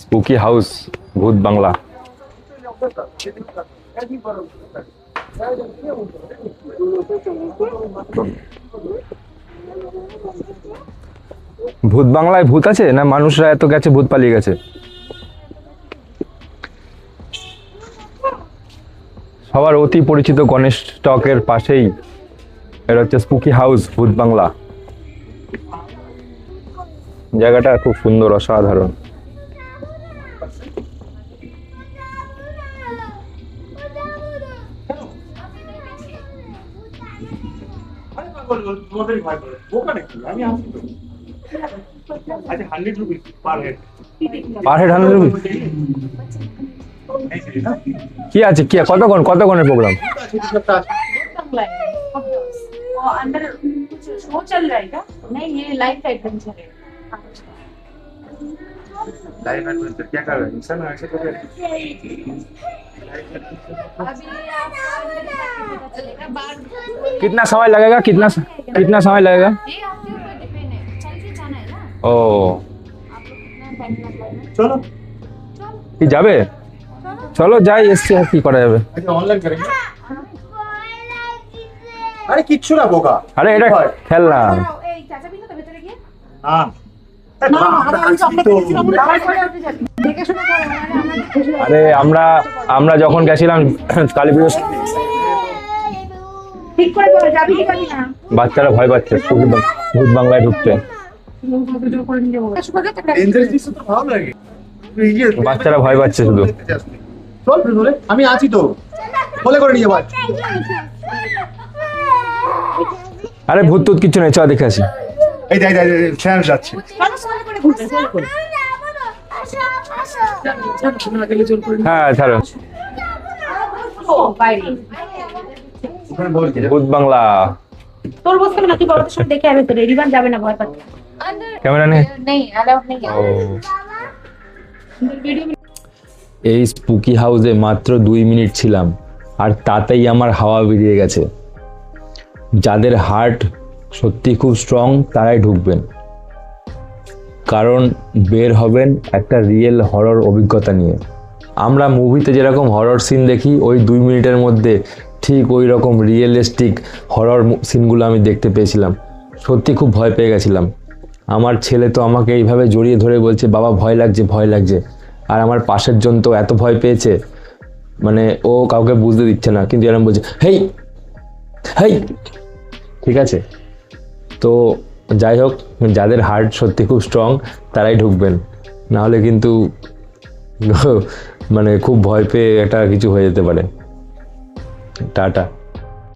Spooky house ভূত বাংলা। ভূত বাংলায় ভূত আছে না মানুষরা এত গেছে ভূত পালিয়ে গেছে? সবার অতি পরিচিত গণেশ স্টকের পাশেই, এটা হচ্ছে স্পুকি হাউস ভূত বাংলা। জায়গাটা খুব সুন্দর অসাধারণ আরে পাগল, তোমাদেরই ভয় করে। বোকা নাকি? আমি আসি তো। আচ্ছা, 100 rupees per head। Per head hundred rupees এই যে, না? কি আছে কি কতক্ষণ কতক্ষণের প্রোগ্রাম बंगला है और अंदर कुछ शो चल रहा है क्या नहीं ये लाइव का एडवेंचर है Live adventure क्या कर रहे हैं? इंसान ऐसे कर रहे हैं? अभी आप अंदर जाके पता चलेगा बाहर कितना समय लगेगा कितना कितना समय लगेगा ये आपके ऊपर डिपेंड है चल के जाना है ना ও आप लोग कितना टाइम लगेगा चलो কি যাবে চলো যাই এসছি আর কি করা যাবে अच्छा ऑनलाइन करेंगे আরে কিচ্ছু না বোকা আরে এটা হয়? খেলনা এই চাচা বিনো তো ভেতরে গিয়ে হ্যাঁ আরে আমরা আমরা যখন গেছিলাম কালী পুজো ঠিক করে বলো যাবি কি যাবি না? বাচ্চারা ভয় পাচ্ছে ভূত বাংলায় ঢুকতে বাচ্চারা ভয় পাচ্ছে শুধু। আমি আছি তো। বলে করে নিয়ে আরে ভূত টুত কিছু নেই চ দেখে আসি। এই যাই যাই চ্যানেল যাচ্ছে। হ্যাঁ ছাড়ো। এই স্পুকি হাউসে মাত্র দুই মিনিট ছিলাম, আর তাতেই আমার হাওয়া বেরিয়ে গেছে। যাদের হার্ট সত্যি খুব স্ট্রং তারাই ঢুকবেন। কারণ বের হবেন একটা রিয়েল হরর অভিজ্ঞতা নিয়ে। আমরা মুভিতে যেরকম হরর সিন দেখি, ওই দুই মিনিটের মধ্যে ঠিক ওই রকম রিয়েলিস্টিক হরর সিনগুলো আমি দেখতে পেয়েছিলাম। সত্যি খুব ভয় পেয়ে গেছিলাম। আমার ছেলে তো আমাকে এইভাবে জড়িয়ে ধরে বলছে, বাবা, ভয় লাগছে ভয় লাগছে। আর আমার পাশের জন তো এত ভয় পেয়েছে মানে ও কাউকে বুঝতে দিচ্ছে না। কিন্তু এরকম বলছে, হেই হেই, ঠিক আছে? তো যাই হোক যাদের হার্ট সত্যি খুব স্ট্রং তারাই ঢুকবেন। নাহলে কিন্তু মানে খুব ভয় পেয়ে একটা কিছু হয়ে যেতে পারে। টাটা।